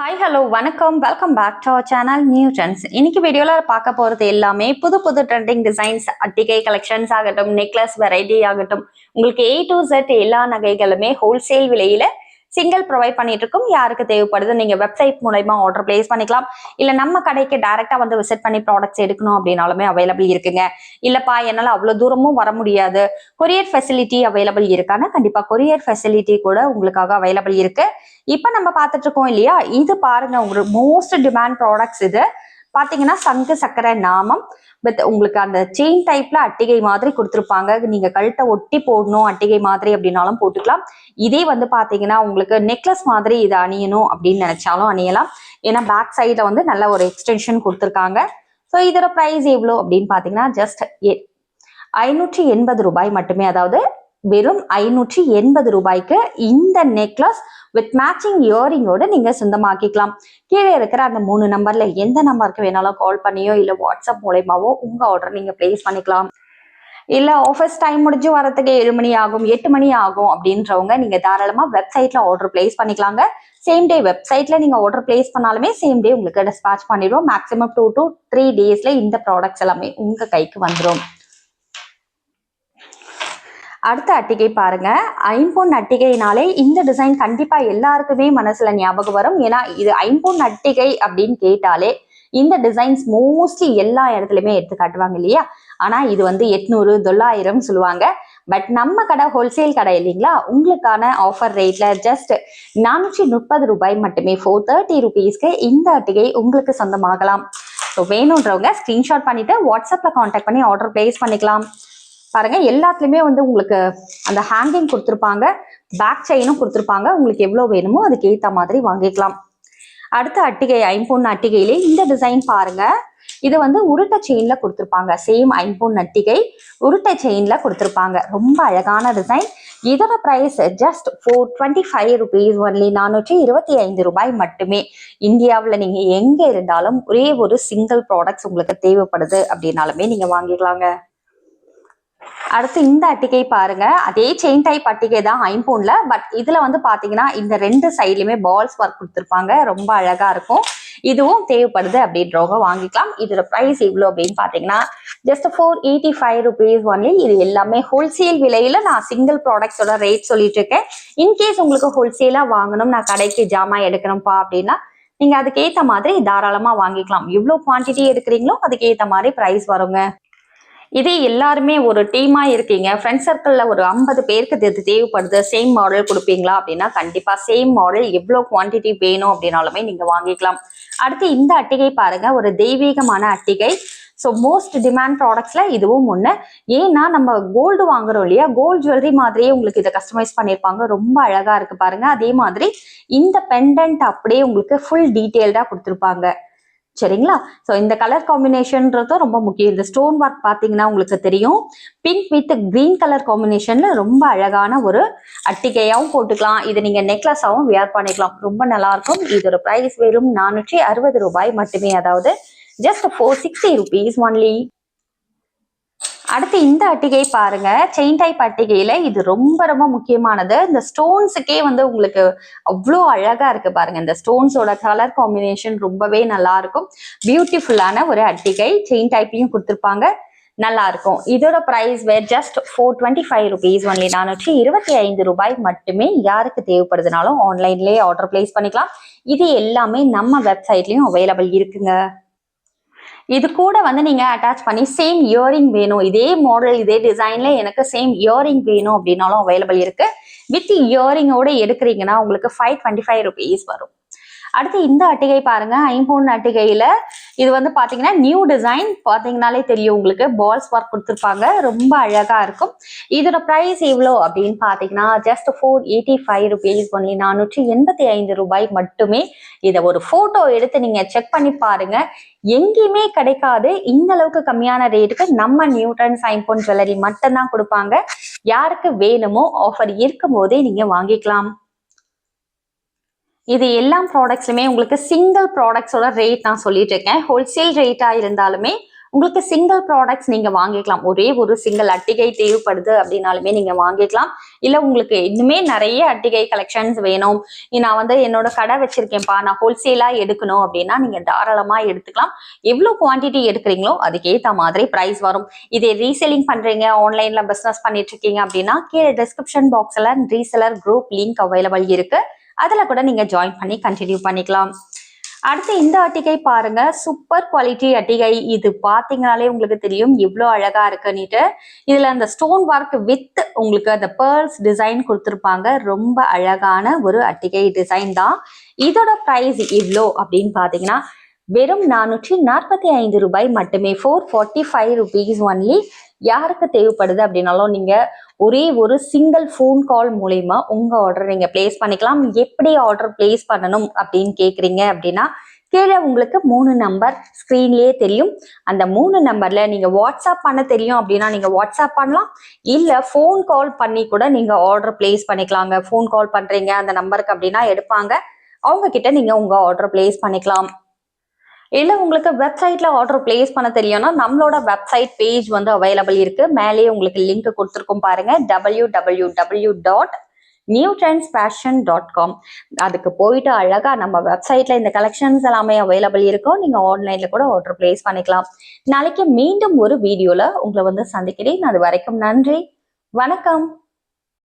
Hi hello வணக்கம். Welcome back to our channel new trends இன்னைக்கு வீடியோவில் பார்க்க போகிறது எல்லாமே புது புது ட்ரெண்டிங் டிசைன்ஸ் அட்டிகை கலெக்ஷன்ஸ் ஆகட்டும் நெக்லஸ் வெரைட்டி ஆகட்டும். உங்களுக்கு ஏ டு செட் எல்லா நகைகளுமே ஹோல்சேல் விலையில சிங்கிள் ப்ரொவைட் பண்ணிட்டு இருக்கோம் யாருக்கு தேவைப்படுது நீங்க வெப்சைட் மூலயமா ஆர்டர் பிளேஸ் பண்ணிக்கலாம். இல்ல நம்ம கடைக்கு டைரக்டா வந்து விசிட் பண்ணி ப்ராடக்ட்ஸ் எடுக்கணும் அப்படின்னாலுமே அவைலபிள் இருக்குங்க. இல்லப்பா என்னால அவ்வளவு தூரமும் வர முடியாது. கொரியர் ஃபெசிலிட்டி அவைலபிள் இருக்கானா கண்டிப்பா கொரியர் ஃபெசிலிட்டி கூட உங்களுக்காக அவைலபிள் இருக்கு. இப்ப நம்ம பார்த்துட்டு இருக்கோம் இல்லையா? இது பாருங்க உங்களுக்கு மோஸ்ட் டிமாண்ட் ப்ராடக்ட்ஸ் இது. பாத்தீங்கன்னா சங்கு சக்கரை நாமம். பட் உங்களுக்கு அந்த செயின் டைப்ல அட்டிகை மாதிரி கொடுத்துருப்பாங்க. நீங்க கழுத்தை ஒட்டி போடணும் அட்டிகை மாதிரி அப்படின்னாலும் போட்டுக்கலாம். இதே வந்து பாத்தீங்கன்னா உங்களுக்கு நெக்லஸ் மாதிரி இதை அணியணும் அப்படின்னு நினைச்சாலும் அணியலாம். ஏன்னா பேக் சைட்ல வந்து நல்ல ஒரு எக்ஸ்டென்ஷன் கொடுத்துருக்காங்க. ஸோ இதோட ப்ரைஸ் எவ்வளோ அப்படின்னு பார்த்தீங்கன்னா ஜஸ்ட் ஐநூற்றி எண்பது ரூபாய் மட்டுமே. அதாவது வெறும் ஐநூற்றி எண்பது ரூபாய்க்கு இந்த நெக்லஸ் வித் மேட்சிங் இயரிங்கோட நீங்க சொந்தமாக்கிக்கலாம். கீழே இருக்கிற அந்த மூணு நம்பர்ல எந்த நம்பருக்கு வேணாலும் கால் பண்ணியோ இல்ல வாட்ஸ்அப் மூலயமாவோ உங்க ஆர்டர் நீங்க பிளேஸ் பண்ணிக்கலாம். இல்ல ஆஃபீஸ் டைம் முடிஞ்சு வரதுக்கு ஏழு மணி ஆகும் எட்டு மணி ஆகும் அப்படின்றவங்க நீங்க தாராளமா வெப்சைட்ல ஆர்டர் பிளேஸ் பண்ணிக்கலாங்க. சேம் டே வெப்சைட்ல நீங்க ஆர்டர் பிளேஸ் பண்ணாலுமே சேம் டே உங்களுக்கு டிஸ்பேச் பண்ணிடுவோம். மேக்ஸிமம் டூ டு த்ரீ டேஸ்ல இந்த ப்ராடக்ட்ஸ் எல்லாமே உங்க கைக்கு வந்துடும் அடுத்த அட்டிகை பாருங்க. ஐம்பொன் அட்டிகைனாலே இந்த டிசைன் கண்டிப்பா எல்லாருக்குமே மனசுல ஞாபகம் வரும். ஏன்னா இது ஐம்பொன் அட்டிகை அப்படின்னு கேட்டாலே இந்த டிசைன்ஸ் மோஸ்ட்லி எல்லா இடத்துலயுமே எடுத்து காட்டுவாங்க இல்லையா? ஆனா இது வந்து எட்நூறு தொள்ளாயிரம் சொல்லுவாங்க. பட் நம்ம கடை ஹோல்சேல் கடை இல்லைங்களா? உங்களுக்கான ஆஃபர் ரேட்ல ஜஸ்ட் நானூற்றி முப்பது ரூபாய் மட்டுமே ஃபோர் தேர்ட்டி ருபீஸ்க்கு இந்த அட்டிகை உங்களுக்கு சொந்தமாகலாம். ஸோ வேணுன்றவங்க ஸ்கிரீன்ஷாட் பண்ணிட்டு வாட்ஸ்அப்ல காண்டாக்ட் பண்ணி ஆர்டர் பிளேஸ் பண்ணிக்கலாம். பாருங்க எல்லாத்துலயுமே வந்து உங்களுக்கு அந்த ஹேங்கிங் கொடுத்துருப்பாங்க பேக் செயினும் கொடுத்துருப்பாங்க. உங்களுக்கு எவ்வளோ வேணுமோ அதுக்கு ஏற்ற மாதிரி வாங்கிக்கலாம். அடுத்த அட்டிகை ஐம்பொன் அட்டிகையிலே இந்த டிசைன் பாருங்க. இது வந்து உருட்டை செயின்ல கொடுத்துருப்பாங்க. சேம் ஐம்பொன் அட்டிகை உருட்டை செயின்ல கொடுத்துருப்பாங்க. ரொம்ப அழகான டிசைன் இதோட price just four twenty five rupees only நானூற்றி இருபத்தி ஐந்து ரூபாய் மட்டுமே. இந்தியாவில் நீங்கள் எங்கே இருந்தாலும் ஒரே ஒரு சிங்கிள் ப்ராடக்ட்ஸ் உங்களுக்கு தேவைப்படுது அப்படின்னாலுமே நீங்கள் வாங்கிக்கலாங்க. அடுத்து இந்த அட்டிகை பாருங்க. அதே செயின் டைப் அட்டிகை தான் ஐம்போன்ல பட் இதுல வந்து பாத்தீங்கன்னா இந்த ரெண்டு சைட்லயுமே பால்ஸ் ஒர்க் கொடுத்துருப்பாங்க. ரொம்ப அழகா இருக்கும். இதுவும் தேவைப்படுது அப்படின்றவங்க வாங்கிக்கலாம். இதோட ப்ரைஸ் எவ்வளோ அப்படின்னு பார்த்தீங்கன்னா just four eighty five rupees only இது எல்லாமே ஹோல்சேல் விலையில நான் சிங்கிள் ப்ராடக்ட்ஸோட ரேட் சொல்லிட்டு இருக்கேன். இன்கேஸ் உங்களுக்கு ஹோல்சேலாக வாங்கணும் நான் கடைக்கு ஜாமா எடுக்கணும்ப்பா அப்படின்னா நீங்க அதுக்கேற்ற மாதிரி தாராளமா வாங்கிக்கலாம். எவ்வளோ குவான்டிட்டி எடுக்கிறீங்களோ அதுக்கேற்ற மாதிரி ப்ரைஸ் வருங்க. இதே எல்லாருமே ஒரு டீமா இருக்கீங்க. ஃப்ரெண்ட் சர்க்கிளில் ஒரு ஐம்பது பேருக்கு இது தேவைப்படுது. சேம் மாடல் கொடுப்பீங்களா? அப்படின்னா கண்டிப்பாக சேம் மாடல் எவ்வளோ குவான்டிட்டி வேணும் அப்படின்னாலுமே நீங்கள் வாங்கிக்கலாம். அடுத்து இந்த அட்டிகை பாருங்க. ஒரு தெய்வீகமான அட்டிகை. ஸோ மோஸ்ட் டிமாண்ட் ப்ராடக்ட்ஸில் இதுவும் ஒன்று ஏன்னா நம்ம கோல்டு வாங்குறோம் இல்லையா? கோல்டு ஜுவல்லரி மாதிரியே உங்களுக்கு இதை கஸ்டமைஸ் பண்ணியிருப்பாங்க. ரொம்ப அழகாக இருக்குது பாருங்கள் அதே மாதிரி இந்த பெண்டன்ட் அப்படியே உங்களுக்கு ஃபுல் டீட்டெயில்டாக கொடுத்துருப்பாங்க. சரிங்களா? ஸோ இந்த கலர் காம்பினேஷன்றதும் ரொம்ப முக்கியம். இந்த ஸ்டோன் ஒர்க் பார்த்தீங்கன்னா உங்களுக்கு தெரியும். பிங்க் வித் கிரீன் கலர் காம்பினேஷன்ல ரொம்ப அழகான ஒரு அட்டிகையாகவும் போட்டுக்கலாம். இதை நீங்கள் நெக்லஸாகவும் வியர் பண்ணிக்கலாம். ரொம்ப நல்லா இருக்கும் இதோட ப்ரைஸ் வெறும் நானூற்றி அறுபது ரூபாய் மட்டுமே. அதாவது just four sixty rupees only அடுத்து இந்த அட்டிகை பாருங்க. செயின் டைப் அட்டிகையில இது ரொம்ப ரொம்ப முக்கியமானது. இந்த ஸ்டோன்ஸுக்கே வந்து உங்களுக்கு அவ்வளோ அழகா இருக்கு பாருங்க. இந்த ஸ்டோன்ஸோட கலர் காம்பினேஷன் ரொம்பவே நல்லா இருக்கும். பியூட்டிஃபுல்லான ஒரு அட்டிகை செயின் டைப்லயும் கொடுத்துருப்பாங்க. நல்லா இருக்கும். இதோட price where just four twenty five rupees only நானூற்றி இருபத்தி ஐந்து ரூபாய் மட்டுமே யாருக்கு தேவைப்படுதுனாலும் ஆன்லைன்லேயே ஆர்டர் பிளேஸ் பண்ணிக்கலாம். இது எல்லாமே நம்ம வெப்சைட்லேயும் அவைலபிள் இருக்குங்க. இது கூட வந்து நீங்க அட்டாச் பண்ணி சேம் இயரிங் வேணும். இதே மாடல் இதே டிசைன்ல எனக்கு சேம் இயரிங் வேணும் அப்படின்னாலும் அவைலபிள் இருக்கு. வித் இயரிங்கோட எடுக்கிறீங்கன்னா உங்களுக்கு ஃபைவ் டுவெண்ட்டி ஃபைவ் ருபீஸ் வரும். அடுத்து இந்த அட்டிகை பாருங்க ஐம்பொன் அட்டிகையில இது வந்து பாத்தீங்கன்னா நியூ டிசைன் பாத்தீங்கன்னாலே தெரியும் உங்களுக்கு. பால்ஸ் ஒர்க் கொடுத்துருப்பாங்க ரொம்ப அழகா இருக்கும். இதோட ப்ரைஸ் எவ்வளோ அப்படின்னு பாத்தீங்கன்னா just four eighty five rupees only நானூற்றி எண்பத்தி ஐந்து ரூபாய் மட்டுமே இதை ஒரு போட்டோ எடுத்து நீங்க செக் பண்ணி பாருங்க. எங்கேயுமே கிடைக்காது. இந்த அளவுக்கு கம்மியான ரேட்டுக்கு நம்ம நியூட்டன் ஐம்பொன் ஜுவல்லரி மட்டும்தான் கொடுப்பாங்க. யாருக்கு வேணுமோ ஆஃபர் இருக்கும் போதே நீங்க வாங்கிக்கலாம். இது எல்லா ப்ராடக்ட்ஸுமே உங்களுக்கு சிங்கிள் ப்ராடக்ட்ஸோட ரேட் நான் சொல்லிட்டு இருக்கேன். ஹோல்சேல் ரேட்டாக இருந்தாலுமே உங்களுக்கு சிங்கிள் ப்ராடக்ட்ஸ் நீங்கள் வாங்கிக்கலாம். ஒரே ஒரு சிங்கிள் அட்டிகை தேவைப்படுது அப்படின்னாலுமே நீங்கள் வாங்கிக்கலாம். இல்லை உங்களுக்கு இன்னுமே நிறைய அட்டிகை கலெக்ஷன்ஸ் வேணும். நான் வந்து என்னோட கடை வச்சிருக்கேன்ப்பா. நான் ஹோல்சேலாக எடுக்கணும் அப்படின்னா நீங்கள் தாராளமாக எடுத்துக்கலாம். எவ்வளோ குவாண்டிட்டி எடுக்கிறீங்களோ அதுக்கேற்ற மாதிரி ப்ரைஸ் வரும். இதே ரீசெல்லிங் பண்ணுறீங்க ஆன்லைனில் பிஸ்னஸ் பண்ணிட்டு இருக்கீங்க அப்படின்னா கீழே டிஸ்கிரிப்ஷன் பாக்ஸில் ரீசெலர் குரூப் லிங்க் அவைலபிள் இருக்குது அதில் கூட நீங்க ஜாயின் பண்ணி கண்டினியூ பண்ணிக்கலாம். அடுத்து இந்த அட்டிகை பாருங்க. சூப்பர் குவாலிட்டி அட்டிகை. இது பாத்தீங்கனாலே உங்களுக்கு தெரியும். இவ்வளோ அழகா இருக்குன்னுட்டு. இதுல அந்த ஸ்டோன் ஒர்க் வித் உங்களுக்கு அந்த பேர்ல்ஸ் டிசைன் கொடுத்துருப்பாங்க. ரொம்ப அழகான ஒரு அட்டிகை டிசைன் தான். இதோட ப்ரைஸ் இவ்வளோ அப்படின்னு பாத்தீங்கன்னா வெறும் நானூற்றி நாற்பத்தி ஐந்து ரூபாய் மட்டுமே. Four forty five rupees only யாருக்கு தேவைப்படுது அப்படின்னாலும் நீங்க ஒரே ஒரு சிங்கிள் ஃபோன் கால் மூலயமா உங்க ஆர்டர் நீங்க பிளேஸ் பண்ணிக்கலாம். எப்படி ஆர்டர் பிளேஸ் பண்ணணும் அப்படின்னு கேக்குறீங்க அப்படின்னா கீழே உங்களுக்கு மூணு நம்பர் ஸ்க்ரீன்லேயே தெரியும். அந்த மூணு நம்பர்ல நீங்க வாட்ஸ்அப் பண்ண தெரியும் அப்படின்னா நீங்க வாட்ஸ்அப் பண்ணலாம். இல்ல ஃபோன் கால் பண்ணி கூட நீங்க ஆர்டர் பிளேஸ் பண்ணிக்கலாங்க. ஃபோன் கால் பண்றீங்க அந்த நம்பருக்கு அப்படின்னா எடுப்பாங்க. அவங்க கிட்ட நீங்க உங்க ஆர்டர் பிளேஸ் பண்ணிக்கலாம். இல்லை உங்களுக்கு வெப்சைட்ல ஆர்டர் பிளேஸ் பண்ண தெரியும்னா நம்மளோட வெப்சைட் பேஜ் வந்து அவைலபிள் இருக்கு. மேலேயே உங்களுக்கு லிங்க் கொடுத்துருக்கோம் பாருங்க. W W W dot new trends fashion dot com அதுக்கு போயிட்டு அழகா நம்ம வெப்சைட்ல இந்த கலெக்ஷன்ஸ் எல்லாமே அவைலபிள் இருக்கும். நீங்க ஆன்லைன்ல கூட ஆர்டர் பிளேஸ் பண்ணிக்கலாம். நாளைக்கு மீண்டும் ஒரு வீடியோல உங்களை வந்து சந்திக்கிறேன். அது வரைக்கும் நன்றி. வணக்கம்.